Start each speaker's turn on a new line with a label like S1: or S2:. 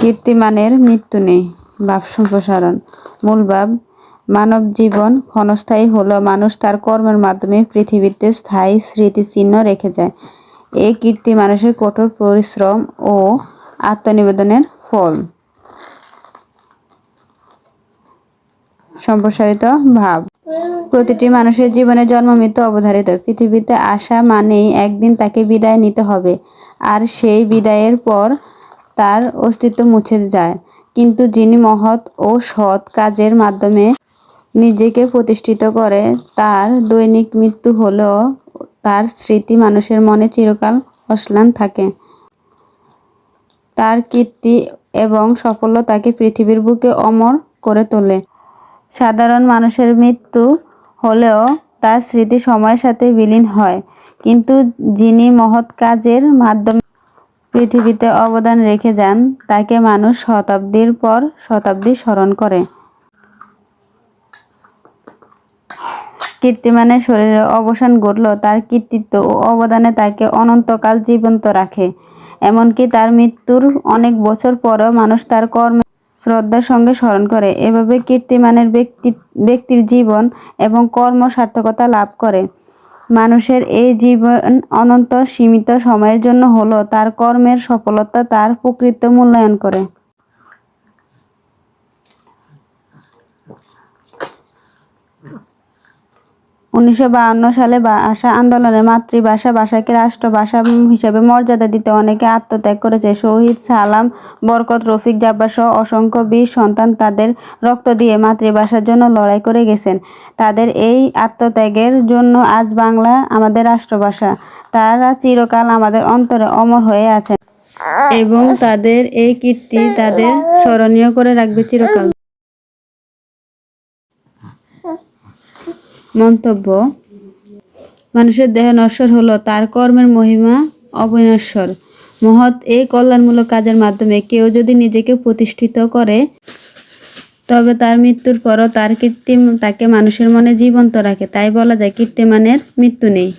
S1: কীর্তিমানের মৃত্যু নেই ভাব সম্প্রসারণ। মূল ভাব মানব জীবন ক্ষণস্থায়ী হলো, মানুষ তার কর্মের মাধ্যমে পৃথিবীতে স্থায়ী স্মৃতিচিহ্ন রেখে যায়। এই কীর্তি মানুষের কঠোর পরিশ্রম ও আত্মনিবেদনের ফল। সম্প্রসারিত ভাব। প্রতিটি মানুষের জীবনে জন্ম, মৃত্যু অবধারিত। পৃথিবীতে আসা মানেই একদিন তাকে বিদায় নিতে হবে। আর সেই বিদায়ের পর তার অস্তিত্ব মুছে যায়। কিন্তু যিনি মহৎ ও সৎ কাজের মাধ্যমে নিজেকে প্রতিষ্ঠিত করে, তার দৈনিক মৃত্যু হলেও তার স্মৃতি মানুষের মনে চিরকাল অশ্লান থাকে। তার কীর্তি এবং সাফল্যতাকে পৃথিবীর বুকে অমর করে তোলে। সাধারণ মানুষের মৃত্যু হলেও তার স্মৃতি সময়ের সাথে বিলীন হয়। কিন্তু যিনি মহৎ কাজের মাধ্যমে পৃথিবীতে অবদান রেখে যান, তাকে মানুষ শতাব্দীর পর শতাব্দী স্মরণ করে। কীর্তিমানের শরীরে অবসান ঘটলেও তার কৃতিত্ব ও অবদানে তাকে অনন্তকাল জীবন্ত রাখে। এমনকি তার মৃত্যুর অনেক বছর পরও মানুষ তার কর্মে শ্রদ্ধার সঙ্গে স্মরণ করে। এভাবে কীর্তিমানের ব্যক্তি, ব্যক্তির জীবন এবং কর্ম সার্থকতা লাভ করে। মানুষের এই জীবন অনন্ত সীমিত সময়ের জন্য হলো তার কর্মের সফলতা তার প্রকৃত মূল্যায়ন করে। উনিশশো সালে ভাষা আন্দোলনে মাতৃভাষা ভাষাকে রাষ্ট্রভাষা হিসেবে মর্যাদা দিতে অনেকে আত্মত্যাগ করেছে। শহীদ সালাম বরকত রফিক জাব্বার সহ অসংখ্য বীর সন্তান তাদের রক্ত দিয়ে মাতৃভাষার জন্য লড়াই করে গেছেন। তাদের এই আত্মত্যাগের জন্য আজ বাংলা আমাদের রাষ্ট্রভাষা। তারা চিরকাল আমাদের অন্তরে অমর হয়ে আছেন। এবং তাদের এই কীর্তি তাদের স্মরণীয় করে রাখবে চিরকাল। মন্তব্য, মানুষের দেহ নশ্বর হলো তার কর্মের মহিমা অবিনশ্বর। মহৎ এই কল্যাণমূলক কাজের মাধ্যমে কেউ যদি নিজেকে প্রতিষ্ঠিত করে, তবে তার মৃত্যুর পরও তার কীর্তি তাকে মানুষের মনে জীবন্ত রাখে। তাই বলা যায়, কীর্তিমানের মৃত্যু নেই।